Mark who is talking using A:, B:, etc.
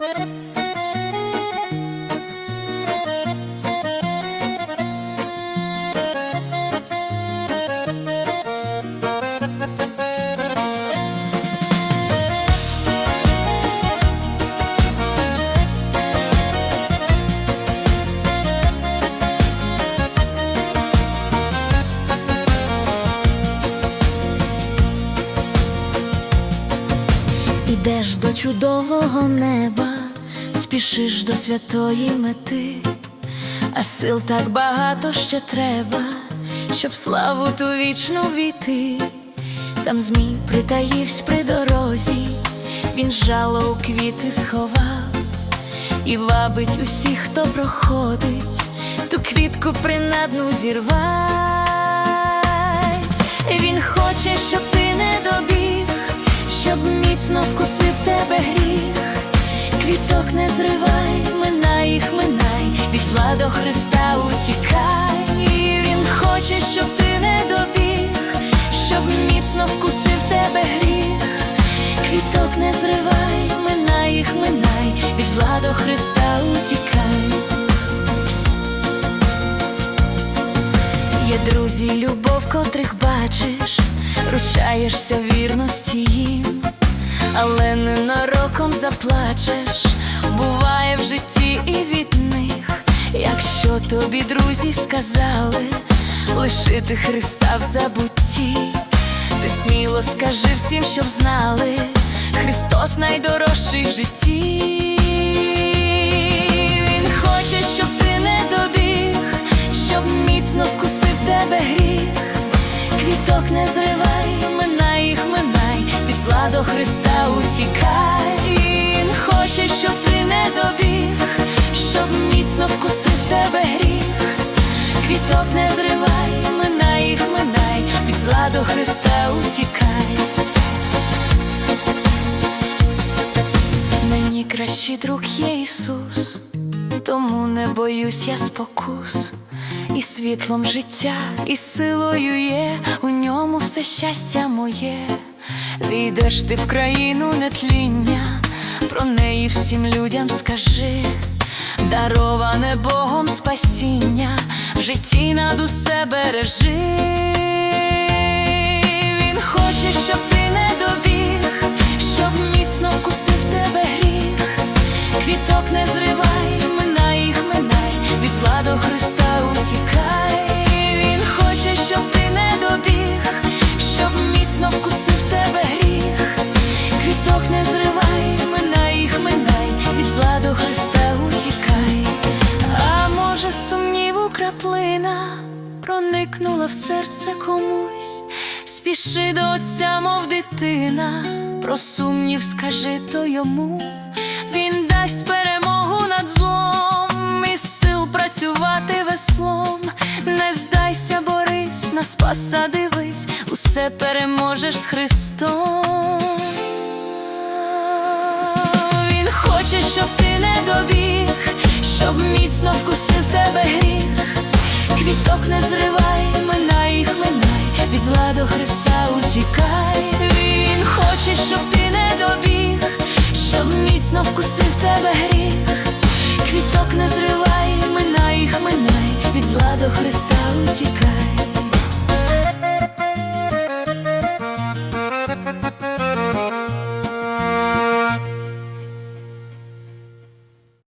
A: you Ідеш до чудового неба, спішиш до святої мети, а сил так багато ще треба, щоб славу ту вічну війти. Там змій притаївсь при дорозі, він жало у квіти сховав і вабить усіх, хто проходить, ту квітку принадну зірвать. Він хоче, щоб ти міцно вкусив тебе гріх. Квіток не зривай, минай їх, минай, від зла до Христа утікай. Він хоче, щоб ти не добіг, щоб міцно вкусив тебе гріх. Квіток не зривай, минай їх, минай, від зла до Христа утікай. Є друзі, любов, котрих бачиш, ручаєшся вірності їм, але ненароком заплачеш, буває в житті і від них, якщо тобі друзі сказали лишити Христа в забутті, ти сміло скажи всім, щоб знали, Христос найдорожчий в житті. Він хоче, щоб ти не добіг, щоб міцно вкусив тебе гріх. Квіток не минай, до Христа утікай. Він хоче, щоб ти не добіг, щоб міцно вкусив тебе гріх. Квіток не зривай, минай їх, минай, від зла до Христа утікай. Мені кращий друг є Ісус, тому не боюсь я спокус, і світлом життя, і силою є, у ньому все щастя моє. Війдеш ти в країну нетління, про неї всім людям скажи, дароване Богом спасіння, в житті над усе бережи. Він хоче, щоб ти не добіг, щоб міцно вкусив тебе гріх. Квіток не зривай, минай їх, минай, від зла до Христа утікай. Проникнула в серце комусь, спіши до отця, мов дитина, про сумнів скажи то йому, він дасть перемогу над злом, і сил працювати веслом, не здайся, борись, на спаса дивись, усе переможеш з Христом. Він хоче, щоб ти не добіг, щоб міцно вкусив тебе гріх. Квіток не зривай, до Христа утікай. Він хоче, щоб ти не добіг, щоб міцно вкусив тебе гріх. Квіток не зривай, минай їх, минай, від зла до Христа утікай.